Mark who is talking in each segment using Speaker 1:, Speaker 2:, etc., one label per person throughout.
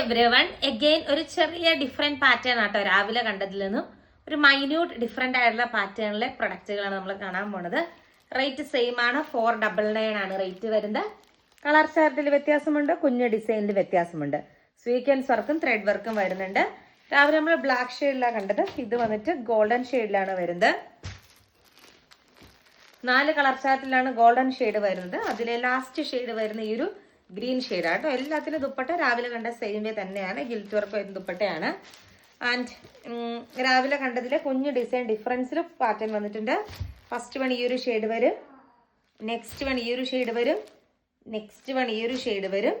Speaker 1: Every one again ഒരു ചെറിയ different pattern ആട്ടോ രാവിലെ കണ്ടതിൽ നിന്നും. ഒരു മൈന്യൂട്ട് ഡിഫറെന്റ് ആയിട്ടുള്ള പാറ്റേണിലെ പ്രൊഡക്റ്റുകളാണ് നമ്മൾ കാണാൻ പോണത്. റേറ്റ് സെയിം ആണ് ഫോർ ഡബിൾ നയൻ ആണ് റേറ്റ് വരുന്നത്. കളർ ചാർട്ടിൽ വ്യത്യാസമുണ്ട് കുഞ്ഞു ഡിസൈനിൽ വ്യത്യാസമുണ്ട്. സ്വീക്കൻസ് വർക്കും ത്രെഡ് വർക്കും വരുന്നുണ്ട്. രാവിലെ നമ്മൾ ബ്ലാക്ക് ഷെയ്ഡിലാണ് കണ്ടത്. ഇത് വന്നിട്ട് ഗോൾഡൻ ഷെയ്ഡിലാണ് വരുന്നത്. നാല് കളർ ചാർട്ടിലാണ് ഗോൾഡൻ ഷെയ്ഡ് വരുന്നത്. അതിലെ ലാസ്റ്റ് ഷെയ്ഡ് വരുന്ന ഈ ഒരു ഗ്രീൻ ഷെയ്ഡ് ആട്ടോ എല്ലാത്തിനും ദുപ്പട്ട രാവിലെ കണ്ട സെയിം വേ തന്നെയാണ്. ഗിൽറ്റ് വർക്ക് വരുന്ന ദുപ്പട്ടയാണ്. ആൻഡ് രാവിലെ കണ്ടതിലെ കുഞ്ഞു ഡിസൈൻ ഡിഫറൻസിൽ പാറ്റേൺ വന്നിട്ടുണ്ട്. ഫസ്റ്റ് വൺ ഈ ഒരു ഷെയ്ഡ് വരും. നെക്സ്റ്റ് വൺ ഈ ഒരു ഷെയ്ഡ് വരും. നെക്സ്റ്റ് വൺ ഈ ഒരു ഷെയ്ഡ് വരും.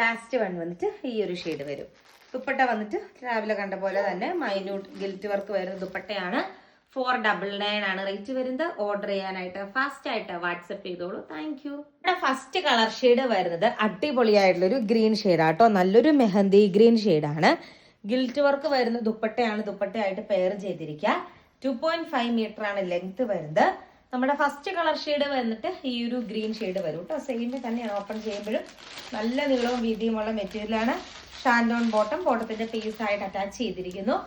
Speaker 1: ലാസ്റ്റ് വൺ വന്നിട്ട് ഈ ഒരു ഷെയ്ഡ് വരും. ദുപ്പട്ട വന്നിട്ട് രാവിലെ കണ്ട പോലെ തന്നെ മൈന്യൂട്ട് ഗിൽറ്റ് വർക്ക് വരുന്ന ദുപ്പട്ടയാണ്. ഫോർ ഡബിൾ നയൻ ആണ് റേറ്റ് വരുന്നത്. ഓർഡർ ചെയ്യാനായിട്ട് ഫാസ്റ്റ് ആയിട്ട് വാട്സപ്പ് ചെയ്തോളൂ. താങ്ക് യു ഇവിടെ ഫസ്റ്റ് കളർ ഷെയ്ഡ് വരുന്നത് അടിപൊളിയായിട്ടുള്ള ഒരു ഗ്രീൻ ഷെയ്ഡാട്ടോ നല്ലൊരു മെഹന്തി ഗ്രീൻ ഷെയ്ഡാണ് ഗിൽറ്റ് വർക്ക് വരുന്ന ദുപ്പട്ടയാണ് ദുപ്പട്ടയായിട്ട് പെയർ ചെയ്തിരിക്കുക. ടു പോയിന്റ് ഫൈവ് മീറ്റർ ആണ് ലെങ്ത് വരുന്നത്. നമ്മുടെ ഫസ്റ്റ് കളർ ഷെയ്ഡ് വന്നിട്ട് ഈ ഒരു ഗ്രീൻ ഷെയ്ഡ് വരും കേട്ടോ. സെയിം തന്നെയാണ് ഓപ്പൺ ചെയ്യുമ്പോഴും. നല്ല നീളവും വീതിയുമുള്ള മെറ്റീരിയലാണ് ഷാൻഡോൺ ബോട്ടം ബോട്ടത്തിന്റെ പീസ് ആയിട്ട് അറ്റാച്ച് ചെയ്തിരിക്കുന്നു.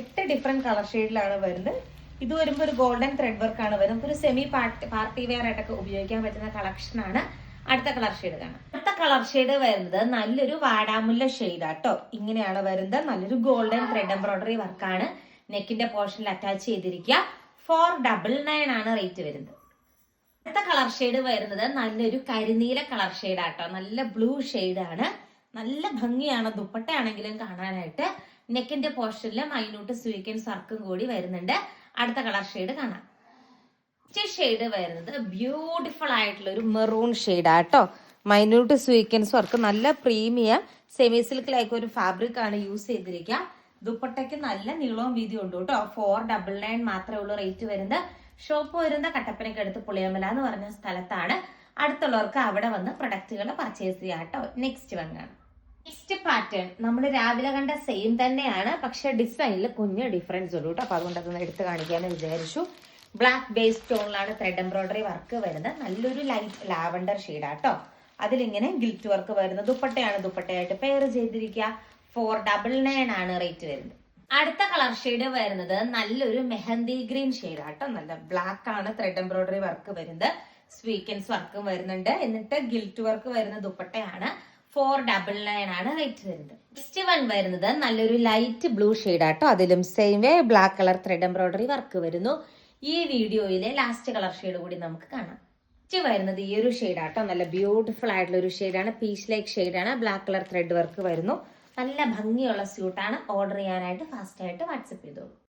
Speaker 1: എട്ട് ഡിഫറെന്റ് കളർ ഷെയ്ഡിലാണ് വരുന്നത്. ഇത് വരുമ്പോൾ ഒരു ഗോൾഡൻ ത്രെഡ് വർക്ക് ആണ്. വരുന്നത് ഒരു സെമി പാർട്ടി പാർട്ടി വെയർ ആയിട്ടൊക്കെ ഉപയോഗിക്കാൻ പറ്റുന്ന കളക്ഷൻ ആണ് അടുത്ത കളർ ഷെയ്ഡ് കാണാം അടുത്ത കളർ ഷെയ്ഡ് വരുന്നത് നല്ലൊരു വാടാമുല്ല ഷെയ്ഡ് ആട്ടോ. ഇങ്ങനെയാണ് വരുന്നത്. നല്ലൊരു ഗോൾഡൻ ത്രെഡ് എംബ്രോയിഡറി വർക്കാണ് നെക്കിന്റെ പോർഷനിൽ അറ്റാച്ച് ചെയ്തിരിക്കുക. ഫോർ ഡബിൾ നയൻ ആണ് റേറ്റ് വരുന്നത്. അടുത്ത കളർ ഷെയ്ഡ് വരുന്നത് നല്ലൊരു കരിനീല കളർ ഷെയ്ഡ് ആട്ടോ. നല്ല ബ്ലൂ ഷെയ്ഡ് ആണ്. നല്ല ഭംഗിയാണ്. ദുപ്പട്ടയാണെങ്കിലും കാണാനായിട്ട്. നെക്കിന്റെ പോർഷനിൽ മൈന്യൂട്ട് സ്വീക്കൻസ് സർക്കും കൂടി വരുന്നുണ്ട്. അടുത്ത കളർ ഷെയ്ഡ് കാണാം. ഷെയ്ഡ് വരുന്നത് ബ്യൂട്ടിഫുൾ ആയിട്ടുള്ള ഒരു മെറൂൺ ഷെയ്ഡ് ആട്ടോ മൈന്യൂട്ട് സ്വീക്കൻസ് വർക്ക് നല്ല പ്രീമിയ സെമി സിൽക്കിലേക്ക് ഒരു ഫാബ്രിക് ആണ് യൂസ് ചെയ്തിരിക്കുക ദുപ്പട്ടയ്ക്ക് നല്ല നീളവും വീതി ഉണ്ട് കേട്ടോ ഫോർ ഡബിൾ നയൻ മാത്രമേ ഉള്ളൂ റേറ്റ് വരുന്നത്. ഷോപ്പ് വരുന്ന കട്ടപ്പനയ്ക്ക് അടുത്ത് പുളിയമല എന്ന് പറഞ്ഞ സ്ഥലത്താണ്. അടുത്തുള്ളവർക്ക് അവിടെ വന്ന് പ്രൊഡക്റ്റുകൾ പർച്ചേസ് ചെയ്യാം കേട്ടോ നെക്സ്റ്റ് വൺ കാണാം. നെക്സ്റ്റ് പാറ്റേൺ നമ്മൾ രാവിലെ കണ്ട സെയിം തന്നെയാണ് പക്ഷെ ഡിസൈനിൽ കുഞ്ഞ് ഡിഫറൻസ് ഉള്ളൂ കേട്ടോ അപ്പൊ അതുകൊണ്ട് അതൊന്ന് എടുത്ത് കാണിക്കാന്ന് വിചാരിച്ചു. ബ്ലാക്ക് ബേസ് സ്റ്റോണിലാണ് ത്രെഡ് എംബ്രോയിഡറി വർക്ക് വരുന്നത്. നല്ലൊരു ലൈറ്റ് ലാവൻഡർ ഷെയ്ഡാട്ടോ അതിലിങ്ങനെ ഗിൽറ്റ് വർക്ക് വരുന്നത്. ദുപ്പട്ടയാണ് ദുപ്പട്ടയായിട്ട് പെയർ ചെയ്തിരിക്കുക. ഫോർ ഡബിൾ നയൻ ആണ് റേറ്റ് വരുന്നത്. അടുത്ത കളർ ഷെയ്ഡ് വരുന്നത് നല്ലൊരു മെഹന്തി ഗ്രീൻ ഷെയ്ഡ് ആട്ടോ നല്ല ബ്ലാക്ക് ആണ് ത്രെഡ് എംബ്രോയിഡറി വർക്ക് വരുന്നത്. സ്വീക്കൻസ് വർക്കും വരുന്നുണ്ട്. എന്നിട്ട് ഗിൽറ്റ് വർക്ക് വരുന്ന ദുപ്പട്ടയാണ്. ഫോർ ഡബിൾ നയൻ ആണ് റേറ്റ് വരുന്നത്. നെക്സ്റ്റ് വൺ വരുന്നത് നല്ലൊരു ലൈറ്റ് ബ്ലൂ ഷെയ്ഡ് ആട്ടോ. അതിലും same way black colour thread embroidery work വരുന്നു. ഈ വീഡിയോയിലെ ലാസ്റ്റ് കളർ ഷെയ്ഡ് കൂടി നമുക്ക് കാണാം. നെക്സ്റ്റ് വരുന്നത് ഈ ഒരു ഷെയ്ഡ് ആട്ടോ. നല്ല ബ്യൂട്ടിഫുൾ ആയിട്ടുള്ള ഒരു ഷെയ്ഡാണ് പീച്ച് ലൈക്ക് ഷെയ്ഡാണ് ബ്ലാക്ക് കളർ ത്രെഡ് വർക്ക് വരുന്നു. നല്ല ഭംഗിയുള്ള സ്യൂട്ടാണ് ഓർഡർ ചെയ്യാനായിട്ട് ഫാസ്റ്റായിട്ട് വാട്സപ്പ് ചെയ്തോളൂ.